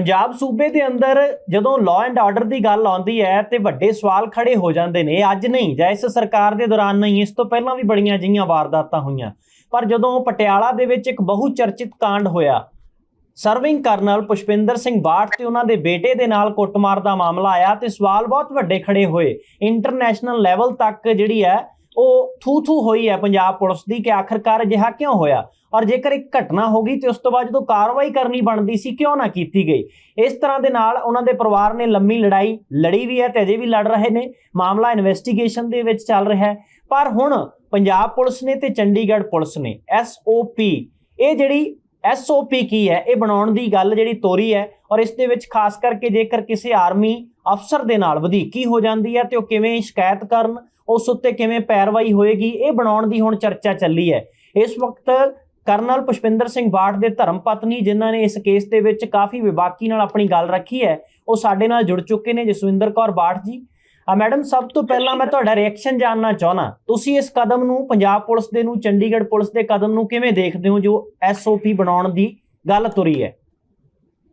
ਪੰਜਾਬ ਸੂਬੇ ਦੇ ਅੰਦਰ ਜਦੋਂ ਲਾਅ ਐਂਡ ਆਰਡਰ ਦੀ ਗੱਲ ਆਉਂਦੀ ਹੈ ਤੇ ਵੱਡੇ ਸਵਾਲ ਖੜੇ ਹੋ ਜਾਂਦੇ ਨੇ, ਅੱਜ ਨਹੀਂ, ਜਾਂ ਇਸ ਸਰਕਾਰ ਦੇ ਦੌਰਾਨ ਨਹੀਂ, ਇਸ ਤੋਂ ਪਹਿਲਾਂ ਵੀ ਬੜੀਆਂ ਜਿਹੀਆਂ ਵਾਰਦਾਤਾਂ ਹੋਈਆਂ। ਪਰ ਜਦੋਂ ਪਟਿਆਲਾ ਦੇ ਵਿੱਚ ਇੱਕ ਬਹੁ ਚਰਚਿਤ ਕਾਂਡ ਹੋਇਆ ਸਰਵਿੰਗ ਕਰਨਲ ਪੁਸ਼ਪਿੰਦਰ ਸਿੰਘ ਬਾਠ ਤੇ ਉਹਨਾਂ ਦੇ ਬੇਟੇ ਦੇ ਨਾਲ ਕੁੱਟਮਾਰ ਦਾ ਮਾਮਲਾ ਆਇਆ ਤੇ ਸਵਾਲ ਬਹੁਤ ਵੱਡੇ ਖੜੇ ਹੋਏ। ਇੰਟਰਨੈਸ਼ਨਲ ਲੈਵਲ ਤੱਕ ਜਿਹੜੀ ਹੈ ਉਹ ਥੂ ਥੂ ਹੋਈ ਹੈ ਪੰਜਾਬ ਪੁਲਿਸ ਦੀ ਕਿ ਆਖਰਕਾਰ ਅਜਿਹਾ ਕਿਉਂ ਹੋਇਆ? ਔਰ ਜੇਕਰ ਇੱਕ ਘਟਨਾ ਹੋ ਗਈ ਤੇ ਉਸ ਤੋਂ ਬਾਅਦ ਜਦੋਂ ਕਾਰਵਾਈ ਕਰਨੀ ਬਣਦੀ ਸੀ, ਕਿਉਂ ਨਾ ਕੀਤੀ ਗਈ? ਇਸ ਤਰ੍ਹਾਂ ਦੇ ਨਾਲ ਉਹਨਾਂ ਦੇ ਪਰਿਵਾਰ ਨੇ ਲੰਮੀ ਲੜਾਈ ਲੜੀ ਵੀ ਹੈ ਤੇ ਅਜੇ ਵੀ ਲੜ ਰਹੇ ਨੇ। ਮਾਮਲਾ ਇਨਵੈਸਟੀਗੇਸ਼ਨ ਦੇ ਵਿੱਚ ਚੱਲ ਰਿਹਾ ਹੈ। ਪਰ ਹੁਣ ਪੰਜਾਬ ਪੁਲਿਸ ਨੇ ਤੇ ਚੰਡੀਗੜ੍ਹ ਪੁਲਿਸ ਨੇ ਐਸਓਪੀ ਇਹ ਜਿਹੜੀ ਐਸਓਪੀ ਕੀ ਹੈ, ਇਹ ਬਣਾਉਣ ਦੀ ਗੱਲ ਜਿਹੜੀ ਤੋਰੀ ਹੈ ਔਰ ਇਸ ਦੇ ਵਿੱਚ ਖਾਸ ਕਰਕੇ ਜੇਕਰ ਕਿਸੇ ਆਰਮੀ ਅਫਸਰ ਦੇ ਨਾਲ ਵਧੀਕੀ ਹੋ ਜਾਂਦੀ ਹੈ ਤੇ ਉਹ ਕਿਵੇਂ ਸ਼ਿਕਾਇਤ ਕਰਨ ਉਸ ਉੱਤੇ ਕਿਵੇਂ ਪੈਰਵਾਈ ਹੋਏਗੀ, ਇਹ ਬਣਾਉਣ ਦੀ ਹੁਣ ਚਰਚਾ ਚੱਲੀ ਹੈ। ਇਸ ਵਕਤ ਕਰਨਲ ਪੁਸ਼ਪਿੰਦਰ ਸਿੰਘ ਬਾਠ ਦੇ ਧਰਮ ਪਤਨੀ, ਜਿਨ੍ਹਾਂ ਨੇ ਇਸ ਕੇਸ ਦੇ ਵਿੱਚ ਕਾਫੀ ਵਿਵਾਕੀ ਨਾਲ ਆਪਣੀ ਗੱਲ ਰੱਖੀ ਹੈ, ਉਹ ਸਾਡੇ ਨਾਲ ਜੁੜ ਚੁੱਕੇ ਨੇ ਜਸਵਿੰਦਰ ਕੌਰ ਬਾਠ ਜੀ। ਆ ਮੈਡਮ, ਸਭ ਤੋਂ ਪਹਿਲਾਂ ਮੈਂ ਤੁਹਾਡਾ ਰਿਐਕਸ਼ਨ ਜਾਨਣਾ ਚਾਹਣਾ ਤੁਸੀਂ ਇਸ ਕਦਮ ਨੂੰ ਪੰਜਾਬ ਪੁਲਿਸ ਦੇ ਨੂੰ, ਚੰਡੀਗੜ੍ਹ ਪੁਲਿਸ ਦੇ ਕਦਮ ਨੂੰ ਕਿਵੇਂ ਦੇਖਦੇ ਹੋ, ਜੋ ਐਸਓਪੀ ਬਣਾਉਣ ਦੀ ਗੱਲ ਤੁਰੀ ਹੈ?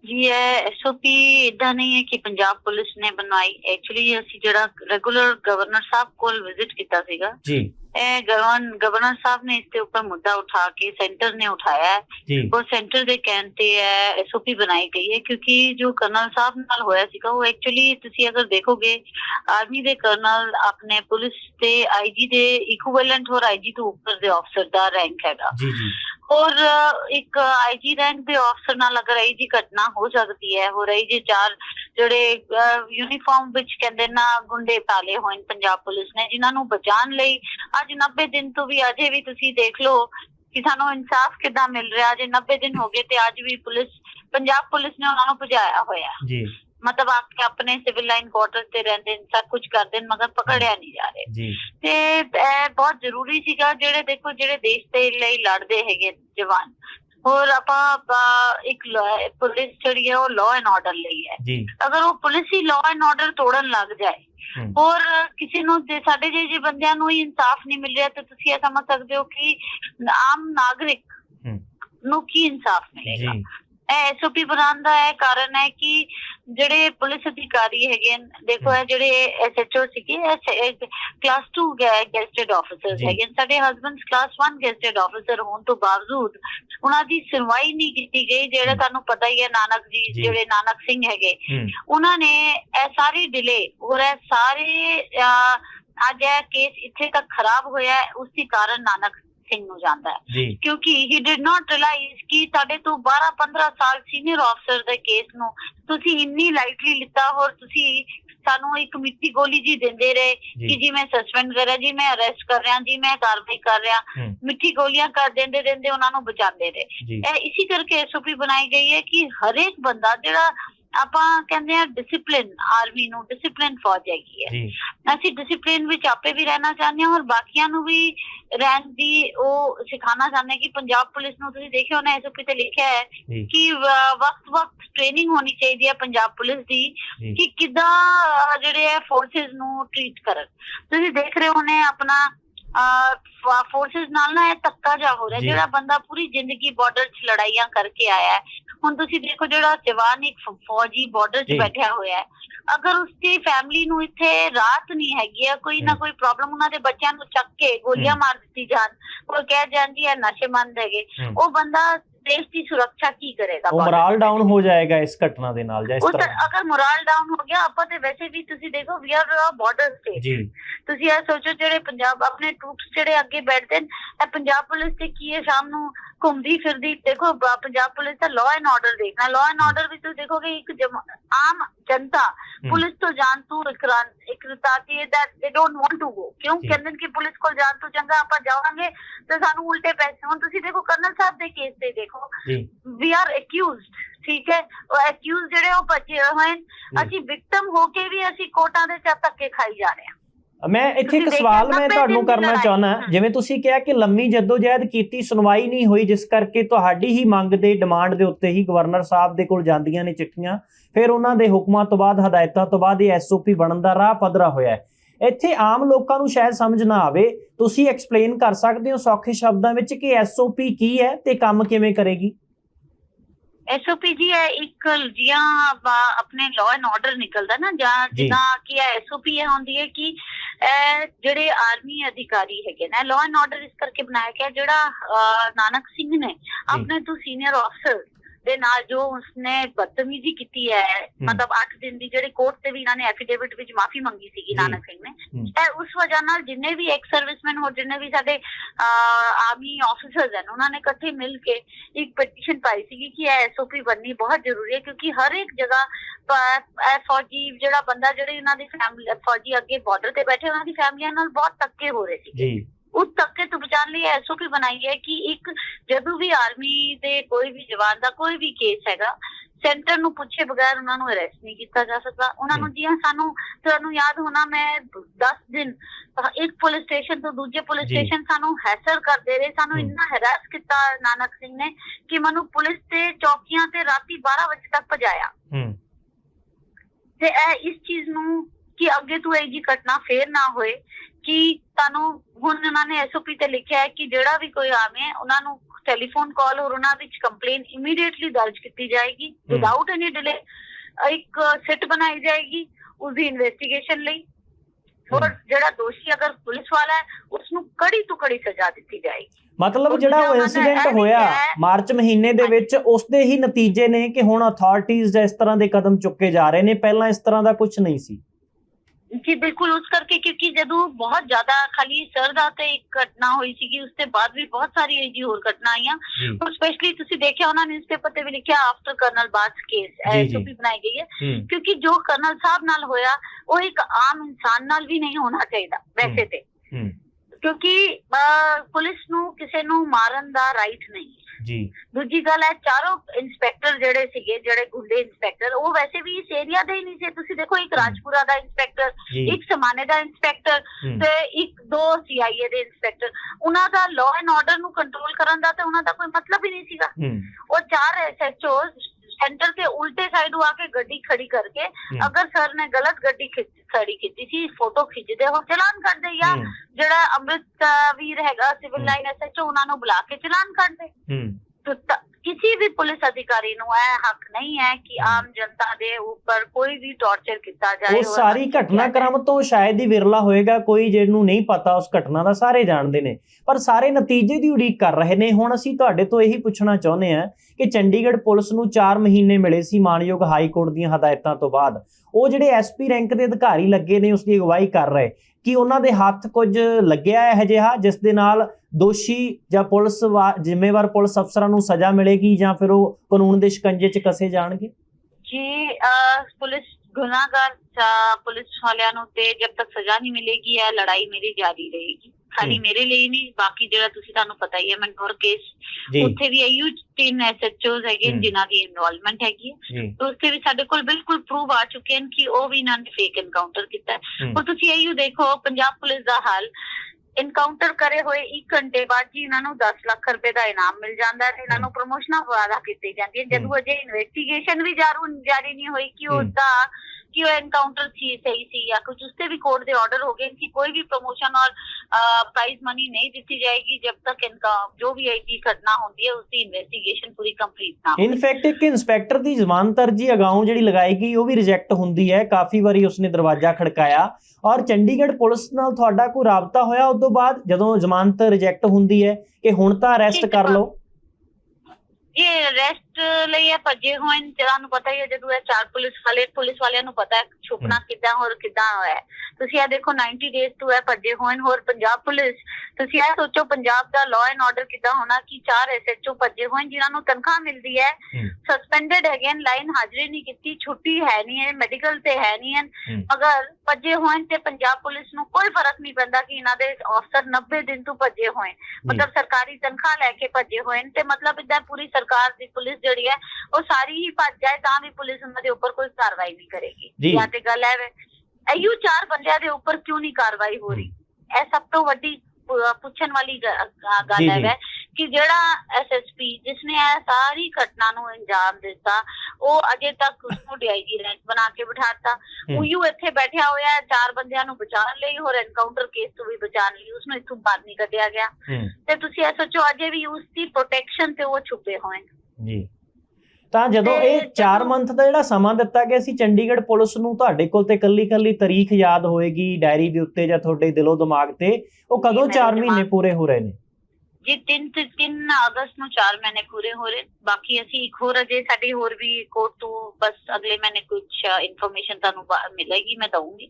ਜੀ, ਇਹ ਐਸਓਪੀ ਇਦਾਂ ਨਹੀਂ ਹੈ ਕਿ ਪੰਜਾਬ ਪੁਲਿਸ ਨੇ ਬਣਾਈ ਐਕਚੁਅਲੀ ਅਸੀਂ ਜਿਹੜਾ ਰੈਗੂਲਰ ਗਵਰਨਰ ਸਾਹਿਬ ਕੋਲ ਵਿਜ਼ਿਟ ਕੀਤਾ ਸੀਗਾ, ਜੀ। ਇਹ ਗਵਰਨ ਗਵਰਨਰ ਸਾਹਿਬ ਨੇ ਇਸ ਦੇ ਉੱਪਰ ਮੁੱਦਾ ਉਠਾ ਕੇ ਸੈਂਟਰ ਨੇ ਉਠਾਇਆ ਹੈ। ਉਹ ਸੈਂਟਰ ਦੇ ਕਹਿਣ ਤੇ ਐਸਓਪੀ ਬਣਾਈ ਗਈ ਹੈ ਕਿਉਂਕਿ ਜੋ ਕਰਨਲ ਸਾਹਿਬ ਨਾਲ ਹੋਇਆ ਸੀਗਾ ਉਹ ਐਕਚੁਅਲੀ ਤੁਸੀਂ ਅਗਰ ਦੇਖੋਗੇ ਆਰਮੀ ਦੇ ਕਰਨਲ ਆਪਣੇ ਪੁਲਿਸ ਤੇ ਆਈਜੀ ਦੇ ਇਕੁਇਵਲੈਂਟ ਹੋਰ ਆਈਜੀ ਤੋਂ ਉੱਪਰ ਦੇ ਅਫਸਰ ਦਾ ਰੈਂਕ ਹੈਗਾ। ਜੀ ਜੀ। ਔਰ ਇੱਕ ਆਈਜੀ ਰੈਂਕ ਦੇ ਅਫਸਰ ਨਾਲ ਅਗਰ ਇਹ ਜੀ ਘਟਨਾ ਹੋ ਸਕਦੀ ਹੈ ਹੋ ਰਹੀ ਜੇ ਚਾਰ ਜਿਹੜੇ ਯੂਨੀਫਾਰਮ ਵਿੱਚ ਕਹਿੰਦੇ ਨਾ ਗੁੰਡੇ ਪਾਲੇ ਹੋਏ ਪੰਜਾਬ ਪੁਲਿਸ ਨੇ ਜਿਨ੍ਹਾਂ ਨੂੰ ਬਚਾਉਣ ਲਈ ਅੱਜ 90 ਦਿਨ ਤੋਂ ਵੀ ਅਜੇ ਵੀ ਤੁਸੀਂ ਦੇਖ ਲਓ ਕਿ ਸਾਨੂੰ ਇਨਸਾਫ ਕਿੱਦਾਂ ਮਿਲ ਰਿਹਾ। ਜੇ 90 ਦਿਨ ਹੋ ਗਏ ਤੇ ਅੱਜ ਵੀ ਪੁਲਿਸ ਪੰਜਾਬ ਪੁਲਿਸ ਨੇ ਉਹਨਾਂ ਨੂੰ ਭਜਾਇਆ ਹੋਇਆ। ਜੀ। ਮਤਲਬ ਆ ਕੇ ਆਪਣੇ ਸਿਵਲ ਲਾਈਨ ਕੁਆਟਰ ਤੇ ਰਹਿੰਦੇ ਨੇ ਸਭ ਕੁਝ ਕਰਦੇ ਨੇ ਮਗਰ ਪਕੜਿਆ ਨਹੀਂ ਜਾ ਰਹੇ। ਜੀ। ਤੇ ਇਹ ਬਹੁਤ ਜ਼ਰੂਰੀ ਸੀਗਾ ਜਿਹੜੇ ਦੇਖੋ ਜਿਹੜੇ ਦੇਸ਼ ਦੇ ਲਈ ਲੜਦੇ ਹੈਗੇ ਜਵਾਨ ਹੋਰ ਆਪਾਂ ਆਪਾਂ ਇੱਕ ਲ- ਪੁਲਿਸ ਜਿਹੜੀ ਹੈ ਉਹ ਲਾਅ ਐਂਡ ਆਰਡਰ ਲਈ ਹੈ। ਜੀ। ਅਗਰ ਉਹ ਪੁਲਿਸ ਹੀ ਲਾਅ ਐਂਡ ਆਰਡਰ ਤੋੜਨ ਲੱਗ ਜਾਏ ਹਮ, ਔਰ ਕਿਸੇ ਨੂੰ ਜੇ ਸਾਡੇ ਜਿਹੇ ਜਿਹੇ ਬੰਦਿਆਂ ਨੂੰ ਹੀ ਇਨਸਾਫ ਨਹੀਂ ਮਿਲ ਰਿਹਾ ਤੇ ਤੁਸੀਂ ਇਹ ਸਮਝ ਸਕਦੇ ਹੋ ਕਿ ਆਮ ਨਾਗਰਿਕ ਹਮ, ਨੂੰ ਕੀ ਇਨਸਾਫ ਮਿਲੇਗਾ। ਜੀ। ਇਹ ਐਸਓਪੀ ਬਣਾਉਣ ਦਾ ਇਹ ਕਾਰਨ ਹੈ ਕਿ ਜਿਹੜੇ ਪੁਲਿਸ ਅਧਿਕਾਰੀ ਹੈਗੇ ਨੇ, ਦੇਖੋ ਇਹ ਜਿਹੜੇ ਐਸਐਚਓ ਸੀਗੇ ਕਲਾਸ 2 ਗੈਸਟਡ ਆਫੀਸਰਸ ਜੀ। ਹੈਗੇ ਨੇ। ਸਾਡੇ ਹਸਬੰਡਸ ਕਲਾਸ 1 ਗੈਸਟਡ ਆਫੀਸਰ ਹੋਣ ਤੋਂ ਬਾਵਜੂਦ ਉਹਨਾਂ ਦੀ ਸੁਣਵਾਈ ਨਹੀਂ ਕੀਤੀ ਗਈ ਜਿਹੜਾ। ਤੁਹਾਨੂੰ ਪਤਾ ਹੀ ਹੈ ਨਾਨਕ ਜੀ ਜੀ। ਜਿਹੜੇ ਨਾਨਕ ਸਿੰਘ ਹੈਗੇ ਹਮ, ਉਹਨਾਂ ਨੇ ਇਹ ਸਾਰੀ ਡਿਲੇ ਔਰ ਇਹ ਸਾਰੇ ਅਹ, ਅੱਜ ਇਹ ਕੇਸ ਇੱਥੇ ਤੱਕ ਖਰਾਬ ਹੋਇਆ ਹੈ, ਉਸ ਦੀ ਕਾਰਨ ਨਾਨਕ ਸਿੰਘ ਨੂੰ ਜਾਂਦਾ ਹੈ। ਜੀ। ਕਿਉਂਕਿ ਹੀ ਡਿਡ ਨਾਟ ਰਿਅਲਾਈਜ਼ ਕਿ ਤੁਹਾਡੇ ਤੋਂ 12 15 ਸਾਲ ਸੀਨੀਅਰ ਅਫਸਰ ਦੇ ਕੇਸ ਨੂੰ ਤੁਸੀਂ ਇੰਨੀ ਲਾਈਟਲੀ ਲਿੱਤਾ ਹੋਰ ਤੁਸੀਂ ਸਾਨੂੰ ਇੱਕ ਮਿੱਟੀ ਗੋਲੀ ਜੀ ਦਿੰਦੇ ਰਹੇ। ਕਿ ਜੀ ਮੈਂ ਸਸਪੈਂਡ ਕਰ ਰਿਹਾ ਜੀ ਮੈਂ ਅਰੈਸਟ ਕਰ ਰਿਹਾ ਜੀ ਮੈਂ ਕਾਰਵਾਈ ਕਰ ਰਿਹਾ। ਮਿੱਠੀ ਗੋਲੀਆਂ ਕਰ ਦਿੰਦੇ ਦਿੰਦੇ ਉਹਨਾਂ ਨੂੰ ਬਚਾਉਂਦੇ ਰਹੇ। ਇਹ ਇਸੇ ਕਰਕੇ ਐਸਓਪੀ ਬਣਾਈ ਗਈ ਹੈ ਕਿ ਹਰੇਕ ਬੰਦਾ ਜਿਹੜਾ ਆਪਾਂ ਕਹਿੰਦੇ ਆ ਡਿਸਪਲਿਨ ਆਰਮੀ ਨੂੰ ਡਿਸਪਲਿਨ ਫੌਜ ਹੈਗੀ ਹੈ। ਜੀ। ਅਸੀਂ ਡਿਸਪਲਿਨ ਵਿੱਚ ਆਪੇ ਵੀ ਰਹਿਣਾ ਚਾਹੁੰਦੇ ਹਾਂ ਔਰ ਬਾਕੀਆਂ ਨੂੰ ਵੀ ਰਹਿਣ ਦੀ ਉਹ ਸਿਖਾਉਣਾ ਚਾਹੁੰਦੇ ਕਿ ਪੰਜਾਬ ਪੁਲਿਸ ਨੂੰ ਤੁਸੀਂ ਦੇਖਿਆ ਹੋਣਾ ਐਸਓਪੀ ਤੇ ਲਿਖਿਆ ਹੈ ਕਿ ਵਕਤ ਵਕਤ ਟ੍ਰੇਨਿੰਗ ਹੋਣੀ ਚਾਹੀਦੀ ਹੈ ਪੰਜਾਬ ਪੁਲਿਸ ਦੀ ਕਿ ਕਿੱਦਾਂ ਜਿਹੜੇ ਹੈ ਫੋਰਸਸ ਨੂੰ ਟ੍ਰੀਟ ਕਰਨ। ਤੁਸੀਂ ਦੇਖ ਰਹੇ ਹੋਣੇ ਆਪਣਾ ਫੋਰਸਸ ਨਾਲ ਨਾ ਇਹ ਧੱਕਾ ਜਾ ਹੋ ਰਿਹਾ। ਜਿਹੜਾ ਬੰਦਾ ਪੂਰੀ ਜ਼ਿੰਦਗੀ ਬਾਰਡਰ 'ਚ ਲੜਾਈਆਂ ਕਰਕੇ ਆਇਆ ਹੈ। ਹੁਣ ਤੁਸੀਂ ਦੇਖੋ ਜਿਹੜਾ ਜਵਾਨ ਇੱਕ ਫੌਜੀ ਬਾਰਡਰ 'ਚ। ਬੈਠਿਆ ਹੋਇਆ ਹੈ ਅਗਰ ਉਸਦੀ ਫੈਮਿਲੀ ਨੂੰ ਇੱਥੇ ਰਾਤ ਨਹੀਂ ਹੈਗੀ ਹੈ ਕੋਈ ਨਾ। ਕੋਈ ਪ੍ਰੋਬਲਮ ਉਹਨਾਂ ਦੇ ਬੱਚਿਆਂ ਨੂੰ ਚੱਕ ਕੇ ਗੋਲੀਆਂ। ਮਾਰ ਦਿੱਤੀ ਜਾਣ ਕੋਈ ਕਹਿ ਜਾਂਦੀ ਹੈ ਨਸ਼ੇਮੰਦ ਹੈਗੇ। ਉਹ ਬੰਦਾ ਦੇਸ਼ ਦੀ ਸੁਰੱਖਿਆ ਕੀ ਕਰੇਗਾ ਉਹ ਮੋਰਲ ਡਾਊਨ ਹੋ ਜਾਏਗਾ ਇਸ ਘਟਨਾ ਦੇ ਨਾਲ ਜਾਂ ਇਸ ਤਰ੍ਹਾਂ ਅਗਰ ਮੋਰਲ ਡਾਊਨ ਹੋ ਗਿਆ ਆਪਾਂ ਤੇ ਵੈਸੇ ਵੀ ਤੁਸੀਂ ਦੇਖੋ ਵੀ ਆਰ ਬਾਰਡਰ ਸਟੇਟ ਜੀ ਤੁਸੀਂ ਇਹ ਸੋਚੋ ਜਿਹੜੇ ਪੰਜਾਬ ਆਪਣੇ ਟਰੂਪਸ ਜਿਹੜੇ ਅੱਗੇ ਬੈਠਦੇ ਨੇ ਇਹ ਪੰਜਾਬ ਪੁਲਿਸ ਤੇ ਕੀ ਹੈ ਸ਼ਾਮ ਨੂੰ ਘੁੰਮਦੀ ਫਿਰਦੀ ਦੇਖੋ ਪੰਜਾਬ ਪੁਲਿਸ ਦਾ ਲਾਅ ਐਂਡ ਆਰਡਰ ਦੇਖਣਾ ਲਾਅ ਐਂਡ ਆਰਡਰ ਵੀ ਤੁਸੀਂ ਦੇਖੋਗੇ ਇੱਕ ਜਮ- ਆਮ ਜਨਤਾ ਪੁਲਿਸ ਤੋਂ ਜਾਣ ਤੋਂ ਇਕਰਾਨ ਇਕਰਤਾਤੀ ਹੈ that they don't want to go ਕਿਉਂ? ਜੀ। ਕਹਿੰਦੇ ਨੇ ਕਿ ਪੁਲਿਸ ਕੋਲ ਜਾਣ ਤੋਂ ਚੰਗਾ ਆਪਾਂ ਜਾਵਾਂਗੇ ਤੇ ਸਾਨੂੰ ਉਲਟੇ ਪੈਸੇ ਹੁਣ। ਤੁਸੀਂ ਦੇਖੋ ਕਰਨਲ ਸਾਹਿਬ ਦੇ ਕੇਸ ਤੇ ਦੇਖੋ। ਜੀ। ਵੀ ਆਰ ਅਕਿਊਜ਼ਡ ਠੀਕ ਹੈ? ਉਹ ਅਕਿਊਜ਼ ਜਿਹੜੇ ਉਹ ਬਚੇ ਹੋਏ ਅਸੀਂ ਵਿਕਟਮ ਹੋ ਕੇ ਵੀ ਅਸੀਂ ਕੋਰਟਾਂ ਦੇ ਚ ਧੱਕੇ ਖਾਈ ਜਾ ਰਹੇ ਹਾਂ। ਮੈਂ ਇੱਥੇ ਇੱਕ ਸਵਾਲ ਮੈਂ 90 ਤੁਹਾਨੂੰ ਕਰਨਾ। ਚਾਹੁੰਦਾ। ਜਿਵੇਂ ਤੁਸੀਂ ਕਿਹਾ ਕਿ ਲੰਮੀ ਜਦੋਜਹਿਦ ਕੀਤੀ ਸੁਣਵਾਈ ਨਹੀਂ ਹੋਈ ਜਿਸ ਕਰਕੇ ਤੁਹਾਡੀ ਹੀ ਮੰਗ ਦੇ ਡਿਮਾਂਡ ਦੇ ਉੱਤੇ ਹੀ ਗਵਰਨਰ ਸਾਹਿਬ ਦੇ ਕੋਲ ਜਾਂਦੀਆਂ ਨੇ ਚਿੱਠੀਆਂ ਫਿਰ ਉਹਨਾਂ ਦੇ ਹੁਕਮਾਂ ਤੋਂ ਬਾਅਦ ਹਦਾਇਤਾਂ ਤੋਂ ਬਾਅਦ ਇਹ ਐਸਓਪੀ ਬਣਨ ਦਾ ਰਾਹ ਪੱਧਰਾ ਹੋਇਆ ਹੈ ਇੱਥੇ ਆਮ ਲੋਕਾਂ ਨੂੰ ਸ਼ਾਇਦ ਸਮਝ ਨਾ ਆਵੇ ਤੁਸੀਂ ਐਕਸਪਲੇਨ ਕਰ ਸਕਦੇ ਹੋ ਸੌਖੇ ਸ਼ਬਦਾਂ ਵਿੱਚ ਕਿ ਐਸਓਪੀ ਕੀ ਹੈ ਤੇ ਕੰਮ ਕਿਵੇਂ ਕਰੇਗੀ ਐਸਓਪੀ ਜੀ ਹੈ ਇੱਕ ਜਿਹਾ ਆਪਣੇ ਲਾਅ ਐਂਡ ਆਰਡਰ ਨਿਕਲਦਾ ਨਾ ਜਾਂ ਜੀ। ਜਿੱਦਾਂ ਕਿ ਐਸਓਪੀ ਇਹ ਹੁੰਦੀ ਹੈ ਕਿ ਇਹ ਜਿਹੜੇ ਆਰਮੀ ਅਧਿਕਾਰੀ ਹੈਗੇ ਨੇ ਲਾਅ ਐਂਡ ਆਰਡਰ ਇਸ ਕਰਕੇ ਬਣਾਇਆ ਗਿਆ ਜਿਹੜਾ ਨਾਨਕ ਸਿੰਘ ਨੇ ਆਪਣੇ ਤੋਂ ਸੀਨੀਅਰ ਅਫਸਰ ਦੇ ਨਾਲ ਜੋ ਉਸਨੇ ਬਦਤਮੀਜ਼ੀ ਕੀਤੀ ਹੈ ਮਤਲਬ 8 ਦਿਨ ਦੀ ਜਿਹੜੇ ਕੋਰਟ ਤੇ ਵੀ ਇਹਨਾਂ ਨੇ ਐਫੀਡੇਵਿਟ ਵਿੱਚ ਮਾਫੀ ਮੰਗੀ ਸੀਗੀ। ਨਾਨਕ ਸਿੰਘ ਨੇ। ਇਹ ਉਸ ਵਜ੍ਹਾ ਨਾਲ ਜਿੰਨੇ ਵੀ ਐਕਸ ਸਰਵਿਸਮੈਨ ਹੋਰ ਜਿੰਨੇ ਵੀ ਸਾਡੇ ਆਰਮੀ ਆਫੀਸਰਸ ਹਨ ਉਹਨਾਂ ਨੇ ਇਕੱਠੇ ਮਿਲ ਕੇ ਇੱਕ ਪਟੀਸ਼ਨ ਪਾਈ ਸੀਗੀ ਕਿ ਇਹ ਐਸਓਪੀ ਬਣਨੀ ਬਹੁਤ ਜ਼ਰੂਰੀ ਹੈ ਕਿਉਂਕਿ ਹਰ ਇੱਕ ਜਗ੍ਹਾ ਇਹ ਫੌਜੀ ਜਿਹੜਾ ਬੰਦਾ ਜਿਹੜੇ ਉਹਨਾਂ ਦੀ ਫੈਮਿਲੀ ਫੌਜੀ ਅੱਗੇ ਬਾਰਡਰ ਤੇ ਬੈਠੇ ਉਹਨਾਂ ਦੀ ਫੈਮਲੀਆਂ ਨਾਲ ਬਹੁਤ ਧੱਕੇ ਹੋ ਰਹੇ ਸੀ ਜੀ ਉਸ ਧੱਕੇ ਤੋਂ ਬਚਾਉਣ ਲਈ ਐਸਓਪੀ ਬਣਾਈ ਹੈ ਕਿ ਇੱਕ ਜਦੋਂ ਵੀ ਆਰਮੀ ਦੇ ਕੋਈ ਵੀ ਜਵਾਨ ਦਾ ਕੋਈ ਵੀ ਕੇਸ ਹੈਗਾ ਸੈਂਟਰ ਨੂੰ ਪੁੱਛੇ ਬਗੈਰ ਉਹਨਾਂ ਨੂੰ ਅਰੈਸਟ ਨਹੀਂ ਕੀਤਾ ਜਾ ਸਕਦਾ ਉਹਨਾਂ ਨੂੰ ਜਿਵੇਂ ਸਾਨੂੰ ਤੁਹਾਨੂੰ ਯਾਦ ਹੋਣਾ ਮੈਂ 10 ਦਿਨ ਇੱਕ ਪੁਲਿਸ ਸਟੇਸ਼ਨ ਤੋਂ ਦੂਜੇ ਪੁਲਿਸ। ਸਟੇਸ਼ਨ ਸਾਨੂੰ ਹੈਸਰ ਕਰਦੇ ਰਹੇ ਸਾਨੂੰ। ਇੰਨਾ ਹੈਰਾਸ ਕੀਤਾ ਨਾਨਕ ਸਿੰਘ ਨੇ ਕਿ ਮੈਨੂੰ ਪੁਲਿਸ ਤੇ ਚੌਕੀਆਂ ਤੇ ਰਾਤੀ 12 ਵਜੇ ਤੱਕ ਭਜਾਇਆ ਹੂੰ ਤੇ ਇਹ ਇਸ ਚੀਜ਼ ਨੂੰ ਕਿ ਅੱਗੇ ਤੋਂ ਇਹ ਜੀ ਘਟਨਾ ਫੇਰ ਨਾ ਹੋਏ ਕਿ ਤੁਹਾਨੂੰ ਹੁਣ ਉਹਨਾਂ ਨੇ ਐਸਓਪੀ ਤੇ ਲਿਖਿਆ ਹੈ ਕਿ ਜਿਹੜਾ ਵੀ ਕੋਈ ਆਵੇ ਉਹਨਾਂ ਨੂੰ ਟੈਲੀਫੋਨ ਕਾਲ ਔਰ ਉਹਨਾਂ ਵਿੱਚ ਕੰਪਲੇਨ ਇਮੀਡੀਏਟਲੀ ਦਰਜ ਕੀਤੀ ਜਾਏਗੀ। ਵਿਦਆਊਟ ਐਨੀ ਡਿਲੇ ਇੱਕ ਸਿਟ ਬਣਾਈ ਜਾਏਗੀ ਉਸ ਦੀ ਇਨਵੈਸਟੀਗੇਸ਼ਨ ਲਈ ਔਰ। ਜਿਹੜਾ ਦੋਸ਼ੀ ਅਗਰ ਪੁਲਿਸ ਵਾਲਾ ਹੈ ਉਸ ਨੂੰ ਕੜੀ ਤੋਂ ਕੜੀ ਸਜ਼ਾ ਦਿੱਤੀ ਜਾਏਗੀ। ਮਤਲਬ ਜਿਹੜਾ ਉਹ ਇਨਸੀਡੈਂਟ ਹੋਇਆ ਮਾਰਚ ਮਹੀਨੇ ਦੇ ਵਿੱਚ ਉਸ ਦੇ ਹੀ ਨਤੀਜੇ ਨੇ ਕਿ ਹੁਣ ਅਥਾਰਟੀਆਂ ਇਸ ਤਰ੍ਹਾਂ ਦੇ ਕਦਮ ਚੁੱਕੇ ਜਾ ਰਹੇ ਨੇ। ਪਹਿਲਾਂ ਇਸ ਤਰ੍ਹਾਂ ਦਾ ਕੁਝ ਨਹੀਂ ਸੀ। ਜੀ ਬਿਲਕੁਲ ਉਸ ਕਰਕੇ ਕਿਉਂਕਿ ਜਦੋਂ ਬਹੁਤ ਜ਼ਿਆਦਾ ਖਾਲੀ ਸਰ ਦਾ ਤੇ ਇੱਕ ਘਟਨਾ ਹੋਈ ਸੀਗੀ ਉਸ ਤੋਂ ਬਾਅਦ ਵੀ ਬਹੁਤ ਸਾਰੀ ਇਹ ਜੀ ਹੋਰ ਘਟਨਾ ਆਈਆਂ। ਔਰ ਸਪੈਸ਼ਲੀ ਤੁਸੀਂ ਦੇਖਿਆ ਉਹਨਾਂ ਨਿਊਜ਼ਪੇਪਰ ਤੇ ਵੀ ਲਿਖਿਆ after colonel Bath case. SOP ਬਣਾਈ ਗਈ ਹੈ। ਕਿਉਂਕਿ ਜੋ ਕਰਨਲ ਸਾਹਿਬ ਨਾਲ ਹੋਇਆ ਉਹ ਇੱਕ ਆਮ ਇਨਸਾਨ ਨਾਲ ਵੀ ਨਹੀਂ ਹੋਣਾ ਚਾਹੀਦਾ ਵੈਸੇ ਤੇ। ਕਿਉਂਕਿ ਪੁਲਿਸ ਨੂੰ ਕਿਸੇ ਨੂੰ ਮਾਰਨ ਦਾ ਰਾਈਟ ਨਹੀਂ। ਜੀ। ਦੂਜੀ ਗੱਲ ਹੈ ਚਾਰੋਂ ਇੰਸਪੈਕਟਰ ਜਿਹੜੇ ਸੀਗੇ ਜਿਹੜੇ ਗੁੰਡੇ ਇੰਸਪੈਕਟਰ ਉਹ ਵੈਸੇ ਵੀ ਇਸ ਏਰੀਆ ਦੇ ਹੀ ਨਹੀਂ ਸੀ। ਤੁਸੀਂ ਦੇਖੋ ਇੱਕ ਰਾਜਪੁਰਾ ਦਾ ਇੰਸਪੈਕਟਰ ਜੀ। ਇੱਕ ਸਮਾਨੇ ਦਾ ਇੰਸਪੈਕਟਰ ਹੂੰ, ਤੇ ਇੱਕ ਦੋ ਸੀਆਈਏ ਦੇ ਇੰਸਪੈਕਟਰ ਉਹਨਾਂ ਦਾ ਲਾਅ ਐਂਡ ਆਰਡਰ ਨੂੰ ਕੰਟਰੋਲ ਕਰਨ ਦਾ ਤੇ ਉਹਨਾਂ ਦਾ ਕੋਈ ਮਤਲਬ ਹੀ ਨਹੀਂ ਸੀਗਾ। ਉਹ ਚਾਰ ਐਸਐਚਓ ਸੈਂਟਰ ਦੇ ਉਲਟੇ ਸਾਈਡ ਆ ਕੇ ਗੱਡੀ ਖੜੀ ਕਰਕੇ ਅਗਰ ਸਰ ਨੇ ਗਲਤ ਗੱਡੀ ਖੜੀ ਕੀਤੀ ਸੀ ਫੋਟੋ ਖਿੱਚਦੇ ਹੋ ਚਲਾਨ ਕਰਦੇ ਜਾਂ ਹੂੰ, ਜਿਹੜਾ ਅੰਮ੍ਰਿਤ ਅਹ, ਵੀਰ ਹੈਗਾ ਸਿਵਲ। ਲਾਈਨ ਐਸਐਚਓ ਉਹਨਾਂ ਨੂੰ ਬੁਲਾ ਕੇ ਚਲਾਨ तो त- किसी भी पुलिस अधिकारी ਨੂੰ ਇਹ ਹੱਕ ਨਹੀਂ ਹੈ ਕਿ ਆਮ ਜਨਤਾ ਦੇ ਉੱਪਰ ਕੋਈ ਵੀ ਟੌਰਚਰ ਕੀਤਾ ਜਾਏ ਉਹ ਔਰ ਸਾਰੀ ਹੱਤਿਆ ਘਟਨਾਕ੍ਰਮ ਤੋਂ ਸ਼ਾਇਦ ਹੀ ਵਿਰਲਾ ਹੋਏਗਾ ਕੋਈ ਜਿਹਨੂੰ ਨਹੀਂ ਪਤਾ ਉਸ ਘਟਨਾ ਦਾ ਸਾਰੇ ਜਾਣਦੇ ਨੇ ਪਰ ਸਾਰੇ ਨਤੀਜੇ ਦੀ ਉਡੀਕ ਕਰ ਰਹੇ ਨੇ ਹੁਣ ਅਸੀਂ ਤੁਹਾਡੇ ਤੋਂ ਇਹੀ ਪੁੱਛਣਾ ਚਾਹੁੰਦੇ ਹਾਂ ਕਿ ਚੰਡੀਗੜ੍ਹ ਪੁਲਿਸ ਨੂੰ 4 ਮਹੀਨੇ ਮਿਲੇ ਸੀ ਮਾਨਯੋਗ ਹਾਈ ਕੋਰਟ ਦੀਆਂ ਹਦਾਇਤਾਂ ਤੋਂ ਬਾਅਦ ਉਹ ਜਿਹੜੇ ਐਸਪੀ ਰੈਂਕ ਦੇ ਅਧਿਕਾਰੀ ਲੱਗੇ ਨੇ ਉਸ ਦੀ ਅਗਵਾਈ ਕਰ ਰਹੇ ਕਿ ਉਹਨਾਂ ਦੇ ਹੱਥ ਕੁਝ ਲੱਗਿਆ ਹੈ ਜਿਹਾ ਜਿਸ ਦੇ ਨਾਲ ਦੋਸ਼ੀ ਜਾਂ ਪੁਲਿਸ ਜ਼ਿੰਮੇਵਾਰ ਪੁਲਿਸ ਅਫਸਰਾਂ ਨੂੰ ਸਜ਼ਾ ਮਿਲੇਗੀ ਜਾਂ ਫਿਰ ਉਹ ਕਾਨੂੰਨ ਦੇ ਸ਼ਿਕੰਜੇ 'ਚ ਕਸੇ ਜਾਣਗੇ ਜੀ ਪੁਲਿਸ ਗੁਨਾਹਗਾਰ ਪੁਲਿਸ ਵਾਲਿਆਂ ਨੂੰ ਤੇ ਜਦ ਤੱਕ ਸਜ਼ਾ ਨਹੀਂ ਮਿਲੇਗੀ ਇਹ ਲੜਾਈ ਮੇਰੀ ਜਾਰੀ ਰਹੇਗੀ ਖਾਲੀ। ਮੇਰੇ ਲਈ ਨਹੀਂ ਬਾਕੀ ਜਿਹੜਾ ਤੁਸੀਂ ਤੁਹਾਨੂੰ ਪਤਾ ਹੀ ਹੈ ਮਨੋਰ ਕੇਸ ਉੱਥੇ ਵੀ ਆਈਯੂ ਤਿੰਨ ਐਸਐਚਓਜ਼ ਹੈਗੇ। ਜਿਨ੍ਹਾਂ ਦੀ ਇਨਵੋਲਵਮੈਂਟ ਹੈਗੀ ਤੇ ਉੱਥੇ ਵੀ ਸਾਡੇ ਕੋਲ ਬਿਲਕੁਲ ਪ੍ਰੂਵ ਆ ਚੁੱਕੇ ਹਨ ਕਿ ਉਹ ਵੀ ਇਹਨਾਂ ਨੇ ਫੇਕ ਐਨਕਾਊਂਟਰ ਕੀਤਾ ਹੈ। ਉਹ ਤੁਸੀਂ ਆਈਯੂ ਦੇਖੋ ਪੰਜਾਬ ਪੁਲਿਸ ਦਾ ਹਾਲ ਇਨਕਾਊਂਟਰ ਕਰੇ ਹੋਏ 1 ਘੰਟੇ ਬਾਅਦ ਜੀ ਇਹਨਾਂ ਨੂੰ 10 ਲੱਖ ਰੁਪਏ ਦਾ ਇਨਾਮ ਮਿਲ ਜਾਂਦਾ ਹੈ ਤੇ ਇਹਨਾਂ ਨੂੰ ਪ੍ਰਮੋਸ਼ਨਾਂ ਵਾਅਦਾ ਕੀਤੀ ਜਾਂਦੀ ਹੈ ਜਦੋਂ ਅਜੇ ਇਨਵੈਸਟੀਗੇਸ਼ਨ ਵੀ ਜਾਰੂ ਜਾਰੀ ਨਹੀਂ ਹੋਈ ਕਿ ਹਮ। ਐਨਕਾਊਂਟਰ ਸੀ ਸਹੀ ਸੀ ਜਾਂ ਕੁਝ ਉਸ ਤੇ ਵੀ ਕੋਰਟ ਦੇ ਆਰਡਰ ਹੋ ਗਏ ਕਿ ਕੋਈ ਵੀ ਪ੍ਰਮੋਸ਼ਨ ਔਰ ਪ੍ਰਾਈਜ਼ ਮਨੀ ਨਹੀਂ ਦਿੱਤੀ ਜਾਏਗੀ ਜਦ ਤੱਕ ਇਨਕਾ ਜੋ ਵੀ ਐਜੀ ਘਟਨਾ ਹੁੰਦੀ ਹੈ ਉਸ ਦੀ ਇਨਵੈਸਟੀਗੇਸ਼ਨ ਪੂਰੀ ਕੰਪਲੀਟ ਨਾ ਇਨਫੈਕਟ ਇੱਕ ਇਨਸਪੈਕਟਰ ਦੀ ਜ਼ਮਾਨਤ ਅਰਜੀ ਅਗਾਊਂ ਜਿਹੜੀ ਲਗਾਈ ਗਈ ਉਹ ਵੀ ਰਿਜੈਕਟ ਹੁੰਦੀ ਹੈ। ਕਾਫੀ ਵਾਰੀ ਉਸਨੇ ਦਰਵਾਜ਼ਾ ਖੜਕਾਇਆ ਔਰ ਚੰਡੀਗੜ੍ਹ ਪੁਲਿਸ ਨਾਲ ਤੁਹਾਡਾ ਕੋਈ ਰਾਬਤਾ ਹੋਇਆ? ਉਸ ਤੋਂ ਬਾਅਦ ਜਦੋਂ ਜ਼ਮਾਨਤ ਰਿਜੈਕਟ ਹੁੰਦੀ ਹੈ ਕਿ ਹੁਣ ਤਾਂ ਅਰੈਸਟ ਕਰ। ਲਓ। ਇਹ ਅਰੈਸਟ ਲਈ ਇਹ ਭੱਜੇ ਹੋਏ ਨੇ ਤੁਹਾਨੂੰ ਪਤਾ ਹੀ ਹੈ ਜਦੋਂ ਇਹ ਚਾਰ ਪੁਲਿਸ ਵਾਲੇ ਪੁਲਿਸ ਵਾਲਿਆਂ ਨੂੰ ਪਤਾ ਹੈ ਛੁਪਣਾ ਕਿੱਦਾਂ ਹੋਰ ਕਿੱਦਾਂ ਹੋਇਆ ਹੈ। ਤੁਸੀਂ ਇਹ ਦੇਖੋ 90 ਡੇਜ਼ ਤੋਂ ਇਹ ਭੱਜੇ ਹੋਏ ਨੇ ਹੋਰ ਪੰਜਾਬ ਪੁਲਿਸ ਤੁਸੀਂ ਇਹ ਸੋਚੋ ਪੰਜਾਬ ਦਾ ਲਾਅ ਐਂਡ ਆਰਡਰ ਕਿੱਦਾਂ ਹੋਣਾ ਕਿ ਚਾਰ ਐਸਐਚਓ ਭੱਜੇ ਹੋਏ ਨੇ ਜਿਨ੍ਹਾਂ ਨੂੰ ਤਨਖਾਹ ਮਿਲਦੀ ਹੈ। ਸਸਪੈਂਡਡ ਹੈਗੇ ਨੇ ਲਾਈਨ ਹਾਜ਼ਰੀ ਨਹੀਂ ਕੀਤੀ ਛੁੱਟੀ ਹੈ ਨਹੀਂ ਹੈ ਮੈਡੀਕਲ ਤੇ ਹੈ ਨਹੀਂ ਹੈ। ਅਗਰ ਭੱਜੇ ਹੋਏ ਨੇ ਤੇ ਪੰਜਾਬ ਪੁਲਿਸ ਨੂੰ ਕੋਈ ਫ਼ਰਕ ਨਹੀਂ ਪੈਂਦਾ ਕਿ ਇਹਨਾਂ ਦੇ ਅਫਸਰ 90 ਦਿਨ ਤੋਂ ਭੱਜੇ ਹੋਏ ਨੇ ਮਤਲਬ ਸਰਕਾਰੀ ਤਨਖਾਹ ਲੈ ਕੇ ਭੱਜੇ ਹੋਏ ਨੇ ਤੇ ਮਤਲਬ ਇਦਾਂ ਪੂਰੀ ਸਰਕਾਰ ਦੀ ਪੁਲਿਸ ਜਿਹੜੀ ਹੈ ਉਹ ਸਾਰੀ ਹੀ ਭੱਜ ਜਾਏ ਤਾਂ ਵੀ ਪੁਲਿਸ ਉਹਨਾਂ ਦੇ ਉੱਪਰ ਕੋਈ ਕਾਰਵਾਈ ਨਹੀਂ ਕਰੇਗੀ। ਜੀ। ਤੇ ਗੱਲ ਹੈ ਇਹੋ ਚਾਰ ਬੰਦਿਆਂ ਦੇ ਉੱਪਰ ਕਿਉਂ ਨਹੀਂ ਕਾਰਵਾਈ ਹੋ ਰਹੀ? ਇਹ ਸਭ ਤੋਂ ਵੱਡੀ ਪੁੱਛਣ ਵਾਲੀ ਗੱਲ ਹੈ ਕਿ ਜਿਹੜਾ ਐਸਐਸਪੀ ਜਿਸਨੇ ਇਹ ਸਾਰੀ ਘਟਨਾ ਨੂੰ ਅੰਜਾਮ ਦਿੱਤਾ ਉਹ ਅਜੇ ਤੱਕ ਉਸਨੂੰ ਡੀਆਈਜੀ ਰੈਂਕ ਬਣਾ ਕੇ ਬਿਠਾਤਾ। ਹਮ। ਉਹੀਓ ਇੱਥੇ ਬੈਠਿਆ ਹੋਇਆ ਹੈ ਚਾਰ ਬੰਦਿਆਂ ਨੂੰ ਬਚਾਉਣ ਲਈ ਹੋਰ ਐਨਕਾਊਂਟਰ ਕੇਸ ਤੋਂ ਵੀ ਬਚਾਉਣ ਲਈ ਉਸਨੂੰ ਇੱਥੋਂ ਬਾਹਰ ਨਹੀਂ ਕੱਢਿਆ ਗਿਆ। ਤੇ ਤੁਸੀਂ ਇਹ ਸੋਚੋ ਅਜੇ ਵੀ ਉਸ ਦੀ ਪ੍ਰੋਟੈਕਸ਼ਨ ਤੇ ਉਹ ਛੁਪੇ ਹੋਏ ਨੇ। ਜੀ। ਤਾਂ ਜਦੋਂ ਇਹ 4 ਜਦੋਂ- ਮੰਥ ਦਾ ਜਿਹੜਾ ਸਮਾਂ ਦਿੱਤਾ ਗਿਆ ਸੀ ਚੰਡੀਗੜ੍ਹ ਪੁਲਿਸ ਨੂੰ ਤੁਹਾਡੇ ਕੋਲ ਤੇ ਕੱਲੀ ਕੱਲੀ ਤਾਰੀਖ ਯਾਦ ਹੋਏਗੀ ਡਾਇਰੀ ਦੇ ਉੱਤੇ ਜਾਂ ਤੁਹਾਡੇ ਦਿਲੋਂ ਦਿਮਾਗ ਤੇ ਉਹ ਕਦੋਂ ਮੇਰੇ 4 ਮਹੀਨੇ ਪੂਰੇ ਹੋ ਰਹੇ ਨੇ? ਜੀ 3 ਤੇ 3 ਅਗਸਤ ਨੂੰ 4 ਮਹੀਨੇ ਪੂਰੇ ਹੋ ਰਹੇ ਬਾਕੀ ਅਸੀਂ ਇੱਕ ਹੋਰ ਅਜੇ ਸਾਡੀ ਹੋਰ ਵੀ ਕੋਰਟ ਤੋਂ ਬਸ ਅਗਲੇ ਮਹੀਨੇ ਕੁਝ ਇਨਫੋਰਮੇਸ਼ਨ ਤੁਹਾਨੂੰ ਮਿਲੇਗੀ ਮੈਂ ਦਊਂਗੀ।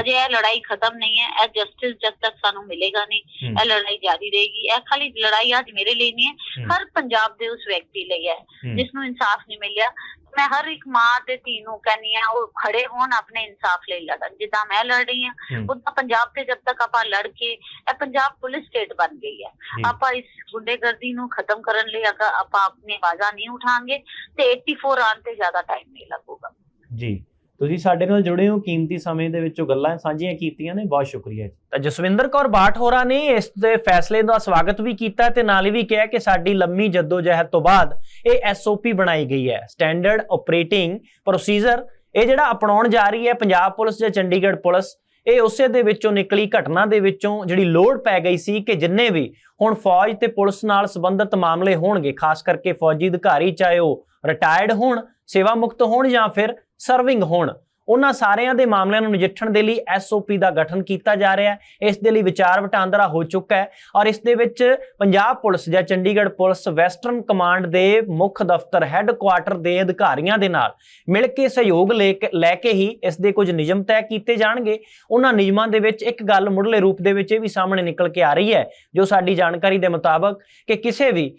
ਅਜੇ ਇਹ ਲੜਾਈ ਖਤਮ ਨਹੀਂ ਹੈ ਇਹ ਜਸਟਿਸ ਜਦ ਤੱਕ ਸਾਨੂੰ ਮਿਲੇਗਾ ਨਹੀਂ ਇਹ ਲੜਾਈ ਜਾਰੀ ਰਹੇਗੀ ਇਹ ਖਾਲੀ ਲੜਾਈ ਅੱਜ ਮੇਰੇ ਲਈ ਨਹੀਂ ਹੈ ਹਰ ਪੰਜਾਬ ਦੇ ਉਸ ਵਿਅਕਤੀ ਲਈ ਹੂੰ, ਜਿਸ ਨੂੰ ਇਨਸਾਫ ਨਹੀਂ ਮਿਲਿਆ ਮੈਂ ਹਰ ਇੱਕ ਮਾਂ ਤੇ ਧੀ ਨੂੰ ਕਹਿੰਦੀ ਆ ਉਹ ਖੜੇ ਹੋਣ ਆਪਣੇ ਇਨਸਾਫ ਲਈ ਲੜਨ। ਜਿੱਦਾਂ ਮੈਂ ਲੜ ਰਹੀ ਹੂੰ, ਉਦਾਂ ਪੰਜਾਬ ਤੇ ਜਦ ਤੱਕ ਆਪਾਂ ਲੜ ਕੇ ਇਹ ਪੰਜਾਬ ਪੁਲਿਸ ਸਟੇਟ ਬਣ ਗਈ ਹੈ। ਆਪਾਂ ਇਸ ਗੁੰਡੇਗਰਦੀ ਨੂੰ ਖਤਮ ਕਰਨ ਲਈ ਅਗਰ ਆਪਾਂ ਆਪਣੀ ਆਵਾਜ਼ਾਂ ਨਹੀਂ ਉਠਾਵਾਂਗੇ ਤੇ 84 ਆਉਣ ਤੇ ਜ਼ਿਆਦਾ ਟਾਈਮ ਨਹੀਂ ਲੱਗੂਗਾ। ਜੀ। ਤੁਸੀਂ ਸਾਡੇ ਨਾਲ ਜੁੜੇ ਹੋ ਕੀਮਤੀ ਸਮੇਂ ਦੇ ਵਿੱਚੋਂ ਗੱਲਾਂ ਸਾਂਝੀਆਂ ਕੀਤੀਆਂ ਨੇ, ਬਹੁਤ ਸ਼ੁਕਰੀਆ ਜੀ। ਤਾਂ ਜਸਵਿੰਦਰ ਕੌਰ ਬਾਠ ਹੋਰਾਂ ਨੇ ਇਸ ਦੇ ਫੈਸਲੇ ਦਾ ਸਵਾਗਤ ਵੀ ਕੀਤਾ ਤੇ ਨਾਲ ਹੀ ਵੀ ਕਿਹਾ ਕਿ ਸਾਡੀ ਲੰਮੀ ਜਦੋਜਹਿਦ ਤੋਂ ਬਾਅਦ ਇਹ ਐਸਓਪੀ ਬਣਾਈ ਗਈ ਹੈ। ਸਟੈਂਡਰਡ ਆਪਰੇਟਿੰਗ ਪ੍ਰੋਸੀਜਰ ਇਹ ਜਿਹੜਾ ਅਪਣਾਉਣ ਜਾ ਰਹੀ ਹੈ ਪੰਜਾਬ ਪੁਲਿਸ ਜਾਂ ਚੰਡੀਗੜ੍ਹ ਪੁਲਿਸ, ਇਹ ਉਸੇ ਦੇ ਵਿੱਚੋਂ ਨਿਕਲੀ ਘਟਨਾ ਦੇ ਵਿੱਚੋਂ ਜਿਹੜੀ ਲੋੜ ਪੈ ਗਈ ਸੀ ਕਿ ਜਿੰਨੇ ਵੀ ਹੁਣ ਫੌਜ ਤੇ ਪੁਲਿਸ ਨਾਲ ਸੰਬੰਧਿਤ ਮਾਮਲੇ ਹੋਣਗੇ, ਖਾਸ ਕਰਕੇ ਫੌਜੀ ਅਧਿਕਾਰੀ ਚਾਹੇ ਉਹ ਰਿਟਾਇਰਡ ਹੋਣ, ਸੇਵਾ ਮੁਕਤ ਹੋਣ ਜਾਂ ਫਿਰ ਸਰਵਿੰਗ ਹੋਣ। ਉਹਨਾਂ ਸਾਰਿਆਂ ਦੇ ਮਾਮਲਿਆਂ ਨੂੰ ਨਜਿੱਠਣ ਦੇ ਲਈ ਐਸਓਪੀ ਦਾ ਗਠਨ ਕੀਤਾ ਜਾ ਰਿਹਾ ਹੈ। ਇਸ ਦੇ ਲਈ ਵਿਚਾਰ ਵਟਾਂਦਰਾ ਹੋ ਚੁੱਕਾ ਹੈ ਔਰ ਇਸ ਦੇ ਵਿੱਚ ਪੰਜਾਬ ਪੁਲਿਸ ਜਾਂ ਚੰਡੀਗੜ੍ਹ ਪੁਲਿਸ ਵੈਸਟਰਨ ਕਮਾਂਡ ਦੇ ਮੁੱਖ ਦਫ਼ਤਰ ਹੈੱਡਕੁਆਟਰ ਦੇ ਅਧਿਕਾਰੀਆਂ ਦੇ ਨਾਲ ਮਿਲ ਕੇ ਸਹਿਯੋਗ ਲੈ ਕੇ ਲੈ ਕੇ ਹੀ ਇਸ ਦੇ ਕੁਝ ਨਿਯਮ ਤੈਅ ਕੀਤੇ ਜਾਣਗੇ। ਉਹਨਾਂ ਨਿਯਮਾਂ ਦੇ ਵਿੱਚ ਇੱਕ ਗੱਲ ਮੁੱਢਲੇ ਰੂਪ ਦੇ ਵਿੱਚ ਇਹ ਵੀ ਸਾਹਮਣੇ ਨਿਕਲ ਕੇ ਆ ਰਹੀ ਹੈ, ਜੋ ਸਾਡੀ ਜਾਣਕਾਰੀ ਦੇ ਮੁਤਾਬਕ ਕਿ ਕਿਸੇ ਵੀ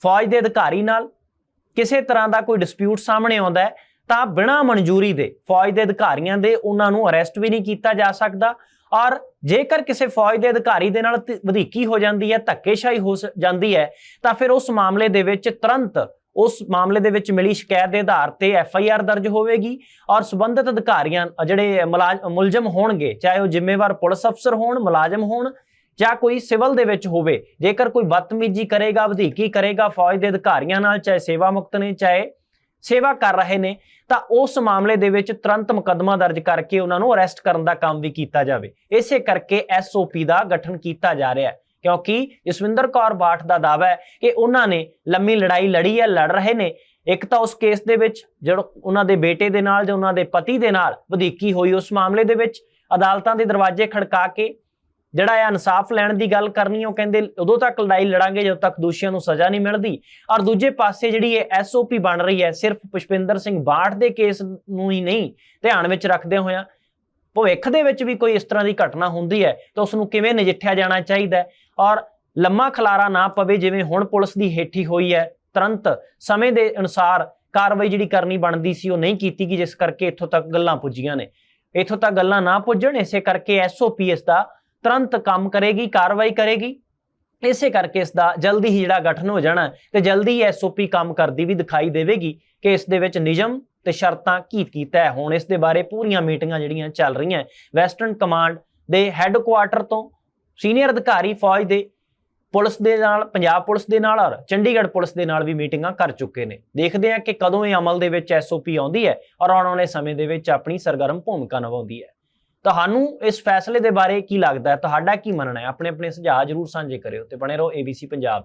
ਫੌਜ ਦੇ ਅਧਿਕਾਰੀ ਨਾਲ ਕਿਸੇ ਤਰ੍ਹਾਂ ਦਾ ਕੋਈ ਡਿਸਪਿਊਟ ਸਾਹਮਣੇ ਆਉਂਦਾ ਹੈ। ਤਾਂ ਬਿਨਾਂ ਮਨਜ਼ੂਰੀ ਦੇ ਫੌਜ ਦੇ ਅਧਿਕਾਰੀਆਂ ਦੇ ਉਹਨਾਂ ਨੂੰ ਅਰੈਸਟ ਵੀ ਨਹੀਂ ਕੀਤਾ ਜਾ ਸਕਦਾ। ਔਰ ਜੇਕਰ ਕਿਸੇ ਫੌਜ ਦੇ ਅਧਿਕਾਰੀ ਦੇ ਨਾਲ ਵਧੀਕੀ ਹੋ ਜਾਂਦੀ ਹੈ, ਧੱਕੇਸ਼ਾਹੀ ਹੋ ਸ- ਜਾਂਦੀ ਹੈ, ਤਾਂ ਫਿਰ ਉਸ ਮਾਮਲੇ ਦੇ ਵਿੱਚ ਤੁਰੰਤ ਉਸ ਮਾਮਲੇ ਦੇ ਵਿੱਚ ਮਿਲੀ ਸ਼ਿਕਾਇਤ ਦੇ ਆਧਾਰ ਤੇ ਐਫ ਆਈ ਆਰ ਦਰਜ ਹੋਵੇਗੀ। ਔਰ ਸੰਬੰਧਿਤ ਅਧਿਕਾਰੀਆਂ ਜਿਹੜੇ ਮੁਲਾਜ਼- ਮੁਲਜ਼ਮ ਹੋਣਗੇ, ਚਾਹੇ ਉਹ ਜ਼ਿੰਮੇਵਾਰ ਪੁਲਿਸ ਅਫਸਰ ਹੋਣ, ਮੁਲਾਜ਼ਮ ਹੋਣ ਜਾਂ ਕੋਈ ਸਿਵਲ ਦੇ ਵਿੱਚ ਹੋਵੇ, ਜੇਕਰ ਕੋਈ ਬਦਤਮੀਜ਼ੀ ਕਰੇਗਾ, ਵਧੀਕੀ ਕਰੇਗਾ ਫੌਜ ਦੇ ਅਧਿਕਾਰੀਆਂ ਨਾਲ, ਚਾਹੇ ਸੇਵਾ ਮੁਕਤ ਨੇ, ਚਾਹੇ ਸੇਵਾ ਕਰ ਰਹੇ ਨੇ, ਤਾਂ ਉਸ ਮਾਮਲੇ ਦੇ ਵਿੱਚ ਤੁਰੰਤ ਮੁਕੱਦਮਾ ਦਰਜ ਕਰਕੇ ਉਹਨਾਂ ਨੂੰ ਅਰੈਸਟ ਕਰਨ ਦਾ ਕੰਮ ਵੀ ਕੀਤਾ ਜਾਵੇ। ਇਸੇ ਕਰਕੇ ਐਸਓਪੀ ਦਾ ਗਠਨ ਕੀਤਾ ਜਾ ਰਿਹਾ ਹੈ, ਕਿਉਂਕਿ ਜਸਵਿੰਦਰ ਕੌਰ ਬਾਠ ਦਾ ਦਾਅਵਾ ਹੈ ਕਿ ਉਹਨਾਂ ਨੇ ਲੰਮੀ ਲੜਾਈ ਲੜੀ ਹੈ, ਲੜ ਰਹੇ ਨੇ। ਇੱਕ ਤਾਂ ਉਸ ਕੇਸ ਦੇ ਵਿੱਚ ਜਿਹੜਾ ਉਹਨਾਂ ਦੇ ਬੇਟੇ ਦੇ ਨਾਲ ਜਾਂ ਉਹਨਾਂ ਦੇ ਪਤੀ ਦੇ ਨਾਲ ਵਧੀਕੀ ਹੋਈ ਉਸ ਮਾਮਲੇ ਦੇ ਵਿੱਚ, ਅਦਾਲਤਾਂ ਦੇ ਦਰਵਾਜ਼ੇ ਖੜਕਾ ਕੇ ਜਿਹੜਾ ਇਹ ਇਨਸਾਫ ਲੈਣ ਦੀ ਗੱਲ ਕਰਨੀ, ਉਹ ਕਹਿੰਦੇ ਉਦੋਂ ਤੱਕ ਲੜਾਈ ਲੜਾਂਗੇ ਜਦੋਂ ਤੱਕ ਦੋਸ਼ੀਆਂ ਨੂੰ ਸਜ਼ਾ ਨਹੀਂ ਮਿਲਦੀ। ਔਰ ਦੂਜੇ ਪਾਸੇ ਜਿਹੜੀ ਇਹ ਐਸਓਪੀ ਬਣ ਰਹੀ ਹੈ, ਸਿਰਫ ਪੁਸ਼ਪਿੰਦਰ ਸਿੰਘ ਬਾਠ ਦੇ ਕੇਸ ਨੂੰ ਹੀ ਨਹੀਂ, ਧਿਆਨ ਵਿੱਚ ਰੱਖਦੇ ਹੋਇਆ ਭਵਿੱਖ ਦੇ ਵਿੱਚ ਵੀ ਕੋਈ ਇਸ ਤਰ੍ਹਾਂ ਦੀ ਘਟਨਾ ਹੁੰਦੀ ਹੈ, ਤਾਂ ਉਸ ਨੂੰ ਕਿਵੇਂ ਨਜਿੱਠਿਆ ਜਾਣਾ ਚਾਹੀਦਾ ਔਰ ਲੰਮਾ ਖਲਾਰਾ ਨਾ ਪਵੇ ਜਿਵੇਂ ਹੁਣ ਪੁਲਿਸ ਦੀ ਹੇਠੀ ਹੋਈ ਹੈ, ਤੁਰੰਤ ਸਮੇਂ ਦੇ ਅਨੁਸਾਰ ਕਾਰਵਾਈ ਜਿਹੜੀ ਕਰਨੀ ਬਣਦੀ ਸੀ, ਉਹ ਨਹੀਂ ਕੀਤੀ ਗਈ, ਜਿਸ ਕਰਕੇ ਇੱਥੋਂ ਤੱਕ ਗੱਲਾਂ ਪੁੱਜੀਆਂ ਨੇ। ਇੱਥੋਂ ਤੱਕ ਗੱਲਾਂ ਨਾ ਪੁੱਜਣ, ਇਸੇ ਕਰਕੇ ਐਸਓਪੀ ਇਸ ਦਾ ਤੁਰੰਤ ਕੰਮ ਕਰੇਗੀ, ਕਾਰਵਾਈ ਕਰੇਗੀ। ਇਸੇ ਕਰਕੇ ਇਸ ਦਾ ਜਲਦੀ ਹੀ ਜਿਹੜਾ ਗਠਨ ਹੋ ਜਾਣਾ ਹੈ ਤੇ ਜਲਦੀ ਹੀ ਐਸਓਪੀ ਕੰਮ ਕਰਦੀ ਵੀ ਦਿਖਾਈ ਦੇਵੇਗੀ ਕਿ ਇਸ ਦੇ ਵਿੱਚ ਨਿਯਮ ਤੇ ਸ਼ਰਤਾਂ ਕੀ ਕੀ ਤੈਅ ਹੁਣ। ਇਸ ਦੇ ਬਾਰੇ ਪੂਰੀਆਂ ਮੀਟਿੰਗਾਂ ਜਿਹੜੀਆਂ ਚੱਲ ਰਹੀਆਂ ਵੈਸਟਰਨ ਕਮਾਂਡ ਦੇ ਹੈੱਡਕੁਆਟਰ ਤੋਂ ਸੀਨੀਅਰ ਅਧਿਕਾਰੀ ਫੌਜ ਦੇ ਪੁਲਿਸ ਦੇ ਨਾਲ, ਪੰਜਾਬ ਪੁਲਿਸ ਦੇ ਨਾਲ ਔਰ ਚੰਡੀਗੜ੍ਹ ਪੁਲਿਸ ਦੇ ਨਾਲ ਵੀ ਮੀਟਿੰਗਾਂ ਕਰ ਚੁੱਕੇ ਨੇ। ਦੇਖਦੇ ਹਾਂ ਕਿ ਕਦੋਂ ਇਹ ਅਮਲ ਦੇ ਵਿੱਚ ਐਸਓਪੀ ਆਉਂਦੀ ਹੈ ਔਰ ਆਉਣ ਵਾਲੇ ਸਮੇਂ ਦੇ ਵਿੱਚ ਆਪਣੀ ਸਰਗਰਮ ਭੂਮਿਕਾ ਨਿਭਾਉਂਦੀ ਹੈ। ਤੁਹਾਨੂੰ ਇਸ ਫੈਸਲੇ ਦੇ ਬਾਰੇ ਕੀ ਲੱਗਦਾ ਹੈ? ਤੁਹਾਡਾ ਕੀ ਮੰਨਣਾ ਹੈ? ਆਪਣੇ ਆਪਣੇ ਸੁਝਾਅ ਜਰੂਰ ਸਾਂਝੇ ਕਰਿਓ ਤੇ ਬਣੇ ਰਹੋ ABC ਪੰਜਾਬ